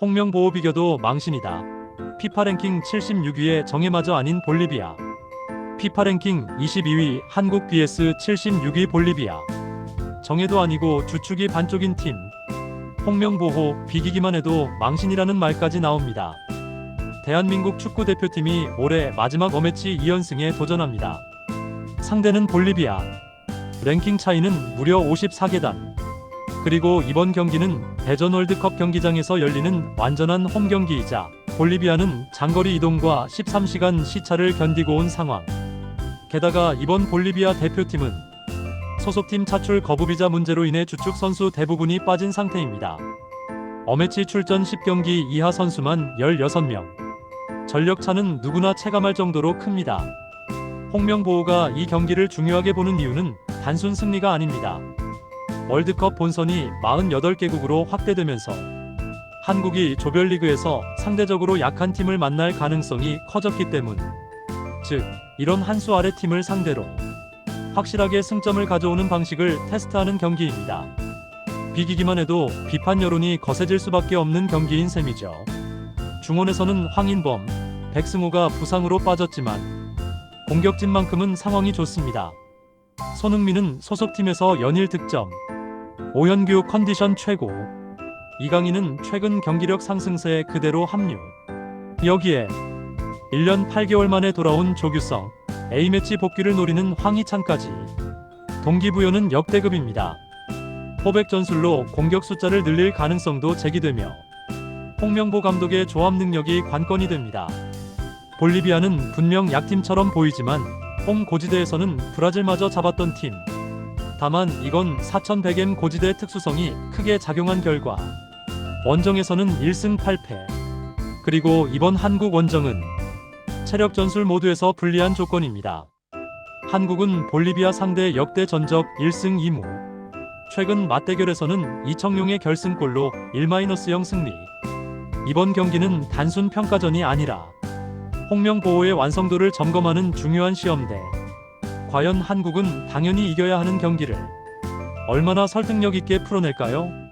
홍명 보호 비교도 망신이다. 피파 랭킹 76위에 정해마저 아닌 볼리비아. 피파 랭킹 22위 한국 vs 76위 볼리비아. 정해도 아니고 주축이 반쪽인 팀. 홍명 보호 비기기만 해도 망신이라는 말까지 나옵니다. 대한민국 축구 대표팀이 올해 마지막 어매치 2연승에 도전합니다. 상대는 볼리비아. 랭킹 차이는 무려 54계단. 그리고 이번 경기는 대전 월드컵 경기장에서 열리는 완전한 홈 경기이자 볼리비아는 장거리 이동과 13시간 시차를 견디고 온 상황. 게다가 이번 볼리비아 대표팀은 소속팀 차출 거부 비자 문제로 인해 주축 선수 대부분이 빠진 상태입니다. 어매치 출전 10경기 이하 선수만 16명. 전력차는 누구나 체감할 정도로 큽니다. 홍명 보호가 이 경기를 중요하게 보는 이유는 단순 승리가 아닙니다. 월드컵 본선이 48개국으로 확대되면서 한국이 조별리그에서 상대적으로 약한 팀을 만날 가능성이 커졌기 때문. 즉, 이런 한 수 아래 팀을 상대로 확실하게 승점을 가져오는 방식을 테스트하는 경기입니다. 비기기만 해도 비판 여론이 거세질 수밖에 없는 경기인 셈이죠. 중원에서는 황인범, 백승호가 부상으로 빠졌지만 공격진만큼은 상황이 좋습니다. 손흥민은 소속팀에서 연일 득점, 오현규 컨디션 최고, 이강인은 최근 경기력 상승세에 그대로 합류. 여기에 1년 8개월 만에 돌아온 조규성, A매치 복귀를 노리는 황희찬까지 동기부여는 역대급입니다. 포백 전술로 공격 숫자를 늘릴 가능성도 제기되며 홍명보 감독의 조합 능력이 관건이 됩니다. 볼리비아는 분명 약팀처럼 보이지만 홈 고지대에서는 브라질마저 잡았던 팀. 다만 이건 4100M 고지대 특수성이 크게 작용한 결과 원정에서는 1승 8패. 그리고 이번 한국 원정은 체력 전술 모두에서 불리한 조건입니다. 한국은 볼리비아 상대 역대 전적 1승 2무. 최근 맞대결에서는 이청용의 결승골로 1-0 승리. 이번 경기는 단순 평가전이 아니라 홍명 보호의 완성도를 점검하는 중요한 시험대. 과연 한국은 당연히 이겨야 하는 경기를 얼마나 설득력 있게 풀어낼까요?